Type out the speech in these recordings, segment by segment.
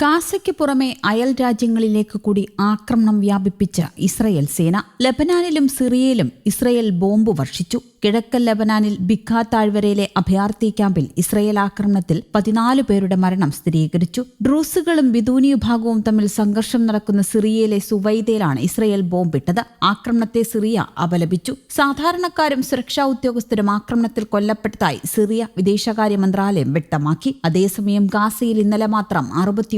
ഗാസയ്ക്ക് പുറമെ അയൽ രാജ്യങ്ങളിലേക്ക് കൂടി ആക്രമണം വ്യാപിപ്പിച്ച ഇസ്രയേൽ സേന ലബനാനിലും സിറിയയിലും ഇസ്രയേൽ ബോംബ് വർഷിച്ചു. കിഴക്കൻ ലബനാനിൽ ബിഖാ താഴ്വരയിലെ അഭയാർത്ഥി ക്യാമ്പിൽ ഇസ്രയേൽ ആക്രമണത്തിൽ പതിനാല് പേരുടെ മരണം സ്ഥിരീകരിച്ചു. ഡ്രൂസുകളും ബിദൂനി വിഭാഗവും തമ്മിൽ സംഘർഷം നടക്കുന്ന സിറിയയിലെ സുവൈദയിലാണ് ഇസ്രയേൽ ബോംബിട്ടത് ആക്രമണത്തെ സിറിയ അപലപിച്ചു. സാധാരണക്കാരും സുരക്ഷാ ഉദ്യോഗസ്ഥരും ആക്രമണത്തിൽ കൊല്ലപ്പെട്ടതായി സിറിയ വിദേശകാര്യ മന്ത്രാലയം വ്യക്തമാക്കി. അതേസമയം ഗാസയിൽ ഇന്നലെ മാത്രം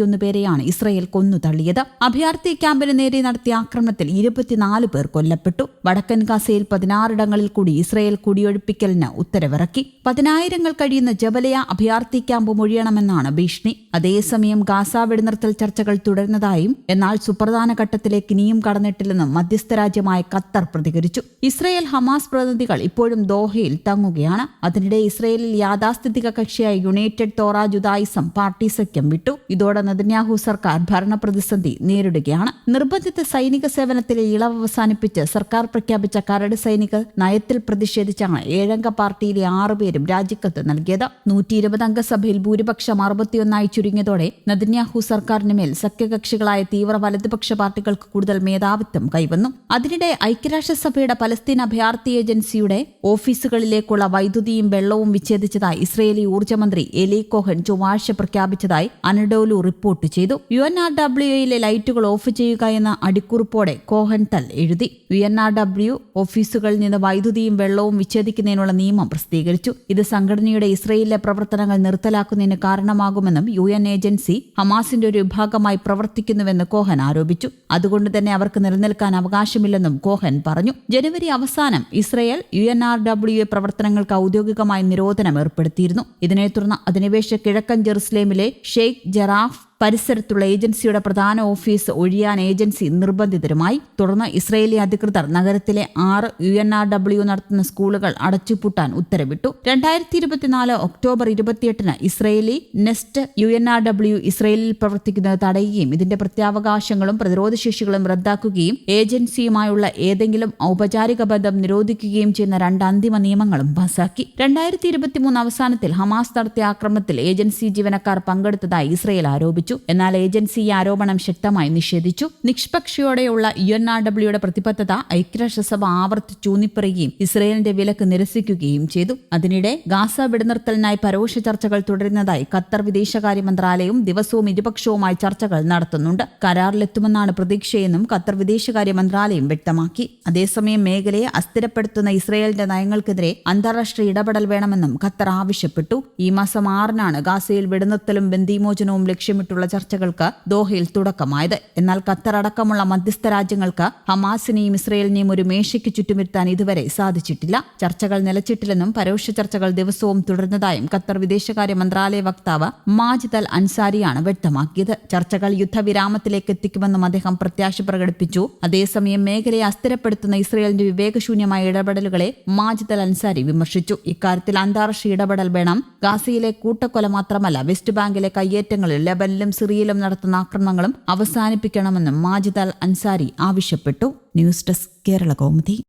അറുപത്തിയൊന്ന് പേരെയാണ് ഇസ്രയേൽ കൊന്നു തള്ളിയത് അഭയാർത്ഥി ക്യാമ്പിന് നേരെ നടത്തിയ ആക്രമണത്തിൽ ഇരുപത്തിനാല് പേർ കൊല്ലപ്പെട്ടു. വടക്കൻ ഗാസയിൽ പതിനാറിടങ്ങളിൽ കൂടി ഇസ്രയേൽ കുടിയൊഴിപ്പിക്കലിന് ഉത്തരവിറക്കി. പതിനായിരങ്ങൾ കഴിയുന്ന ജബലയ അഭയാർത്ഥി ക്യാമ്പ് മൊഴിയണമെന്നാണ് ഭീഷണി. അതേസമയം ഗാസ വെടിനിർത്തൽ ചർച്ചകൾ തുടരുന്നതായും എന്നാൽ സുപ്രധാന ഘട്ടത്തിലേക്ക് ഇനിയും കടന്നിട്ടില്ലെന്നും മധ്യസ്ഥ രാജ്യമായ ഖത്തർ പ്രതികരിച്ചു. ഇസ്രയേൽ ഹമാസ് പ്രതിനിധികൾ ഇപ്പോഴും ദോഹയിൽ തങ്ങുകയാണ്. അതിനിടെ ഇസ്രയേലിൽ യാഥാസ്ഥിതിക കക്ഷിയായ യുണൈറ്റഡ് തോറ ജുദായിസം പാർട്ടി സഖ്യം വിട്ടു. ഇതോടെ നെതന്യാഹു സർക്കാർ ഭരണ പ്രതിസന്ധി നേരിടുകയാണ്. നിർബന്ധിത സൈനിക സേവനത്തിലെ ഇളവ് അവസാനിപ്പിച്ച് സർക്കാർ പ്രഖ്യാപിച്ച കരട് സൈനിക നയത്തിൽ പ്രതിഷേധിച്ചാണ് ഏഴംഗ പാർട്ടിയിലെ ആറുപേരും രാജിക്കത്ത് നൽകിയത്. നൂറ്റി ഇരുപത് അംഗസഭയിൽ ഭൂരിപക്ഷം അറുപത്തിയൊന്നായി ചുരുങ്ങിയതോടെ നെതന്യാഹു സർക്കാരിന് മേൽ സഖ്യകക്ഷികളായ തീവ്ര വലതുപക്ഷ പാർട്ടികൾക്ക് കൂടുതൽ മേധാവിത്വം കൈവന്നു. അതിനിടെ ഐക്യരാഷ്ട്രസഭയുടെ പലസ്തീൻ അഭയാർത്ഥി ഏജൻസിയുടെ ഓഫീസുകളിലേക്കുള്ള വൈദ്യുതിയും വെള്ളവും വിച്ഛേദിച്ചതായി ഇസ്രയേലി ഊർജമന്ത്രി എലി കോഹൻ ചൊവ്വാഴ്ച പ്രഖ്യാപിച്ചതായി അനഡോലു റിപ്പോർട്ട് ചെയ്തു. യു എൻ ആർ ഡബ്ല്യുയിലെ ലൈറ്റുകൾ ഓഫ് ചെയ്യുക എന്ന അടിക്കുറിപ്പോടെ കോഹൻ തൽ എഴുതി. യു എൻ ആർ ഡബ്ല്യു ഓഫീസുകളിൽ നിന്ന് വൈദ്യുതിയും വെള്ളവും വിച്ഛേദിക്കുന്നതിനുള്ള നിയമം പ്രസിദ്ധീകരിച്ചു. ഇത് സംഘടനയുടെ ഇസ്രയേലിലെ പ്രവർത്തനങ്ങൾ നിർത്തലാക്കുന്നതിന് കാരണമാകുമെന്നും യു എൻ ഏജൻസി ഹമാസിന്റെ ഒരു വിഭാഗമായി പ്രവർത്തിക്കുന്നുവെന്ന് കോഹൻ ആരോപിച്ചു. അതുകൊണ്ട് തന്നെ അവർക്ക് നിലനിൽക്കാൻ അവകാശമില്ലെന്നും കോഹൻ പറഞ്ഞു. ജനുവരി അവസാനം Israel U N R W പ്രവർത്തനങ്ങൾക്ക് ഔദ്യോഗികമായി നിരോധനം ഏർപ്പെടുത്തിയിരുന്നു. ഇതിനെ തുടർന്ന് അധിനിവേശ കിഴക്കൻ ജെറുസലേമിലെ ഷെയ്ഖ് ജറാഫ് പരിസരത്തുള്ള ഏജൻസിയുടെ പ്രധാന ഓഫീസ് ഒഴിയാൻ ഏജൻസി നിർബന്ധിതരുമായി. തുടർന്ന് ഇസ്രയേലി അധികൃതർ നഗരത്തിലെ ആറ് യു എൻ ആർ ഡബ്ല്യു നടത്തുന്ന സ്കൂളുകൾ അടച്ചുപൂട്ടാൻ ഉത്തരവിട്ടു. രണ്ടായിരത്തി ഇരുപത്തിനാല് ഒക്ടോബർ ഇരുപത്തിയെട്ടിന് Israeli Knesset U N R W ഇസ്രയേലിൽ പ്രവർത്തിക്കുന്നത് തടയുകയും ഇതിന്റെ പ്രത്യാവകാശങ്ങളും പ്രതിരോധശേഷികളും റദ്ദാക്കുകയും ഏജൻസിയുമായുള്ള ഏതെങ്കിലും ഔപചാരിക ബന്ധം നിരോധിക്കുകയും ചെയ്യുന്ന രണ്ട് അന്തിമ നിയമങ്ങളും പാസാക്കി. രണ്ടായിരത്തി ഇരുപത്തിമൂന്ന് അവസാനത്തിൽ ഹമാസ് നടത്തിയ ആക്രമണത്തിൽ ഏജൻസി ജീവനക്കാർ പങ്കെടുത്തതായി ഇസ്രയേൽ ആരോപിച്ചു. എന്നാൽ ഏജൻസി ഈ ആരോപണം ശക്തമായി നിഷേധിച്ചു. നിഷ്പക്ഷയോടെയുള്ള യു എൻ ആർ ഡബ്ല്യുയുടെ പ്രതിബദ്ധത ഐക്യരാഷ്ട്രസഭ ആവർത്തിച്ചൂന്നിപ്പറയുകയും ഇസ്രയേലിന്റെ വിലക്ക് നിരസിക്കുകയും ചെയ്തു. അതിനിടെ ഗാസ വെടിനിർത്തലിനായി പരോക്ഷ ചർച്ചകൾ തുടരുന്നതായി ഖത്തർ വിദേശകാര്യ മന്ത്രാലയവും ദിവസവും ഇരുപക്ഷവുമായി ചർച്ചകൾ നടത്തുന്നുണ്ട്. കരാറിലെത്തുമെന്നാണ് പ്രതീക്ഷയെന്നും ഖത്തർ വിദേശകാര്യ മന്ത്രാലയം വ്യക്തമാക്കി. അതേസമയം മേഖലയെ അസ്ഥിരപ്പെടുത്തുന്ന ഇസ്രയേലിന്റെ നയങ്ങൾക്കെതിരെ അന്താരാഷ്ട്ര ഇടപെടൽ വേണമെന്നും ഖത്തർ ആവശ്യപ്പെട്ടു. ഈ മാസം ആറിനാണ് ഗാസയിൽ വെടിനിർത്തലും ബന്ദിമോചനവും ലക്ഷ്യമിട്ടുള്ള ചർച്ചകൾക്ക് ദോഹയിൽ തുടക്കമായത്. എന്നാൽ ഖത്തർ അടക്കമുള്ള മധ്യസ്ഥ രാജ്യങ്ങൾക്ക് ഹമാസിനെയും ഇസ്രയേലിനെയും ഒരു മേശയ്ക്ക് ചുറ്റുമിരുത്താൻ ഇതുവരെ സാധിച്ചിട്ടില്ല. ചർച്ചകൾ നിലച്ചിട്ടില്ലെന്നും പരോക്ഷ ചർച്ചകൾ ദിവസവും തുടരുന്നതായും ഖത്തർ വിദേശകാര്യ മന്ത്രാലയ വക്താവ് മാജിദ് അൽ അൻസാരിയാണ് വ്യക്തമാക്കിയത്. ചർച്ചകൾ യുദ്ധവിരാമത്തിലേക്ക് എത്തിക്കുമെന്നും അദ്ദേഹം പ്രത്യാശ പ്രകടിപ്പിച്ചു. അതേസമയം മേഖലയെ അസ്ഥിരപ്പെടുത്തുന്ന ഇസ്രയേലിന്റെ വിവേകശൂന്യമായ ഇടപെടലുകളെ മാജിദ് അൽ അൻസാരി വിമർശിച്ചു. ഇക്കാര്യത്തിൽ അന്താരാഷ്ട്ര ഇടപെടൽ വേണം. ഗാസയിലെ കൂട്ടക്കൊല മാത്രമല്ല വെസ്റ്റ് ബാങ്കിലെ കയ്യേറ്റങ്ങളിൽ ലബനിലും സിറിയയിലും നടത്തുന്ന ആക്രമണങ്ങളും അവസാനിപ്പിക്കണമെന്നും മാജിദ് അൽ അൻസാരി ആവശ്യപ്പെട്ടു. News desk Kerala Kaumudi.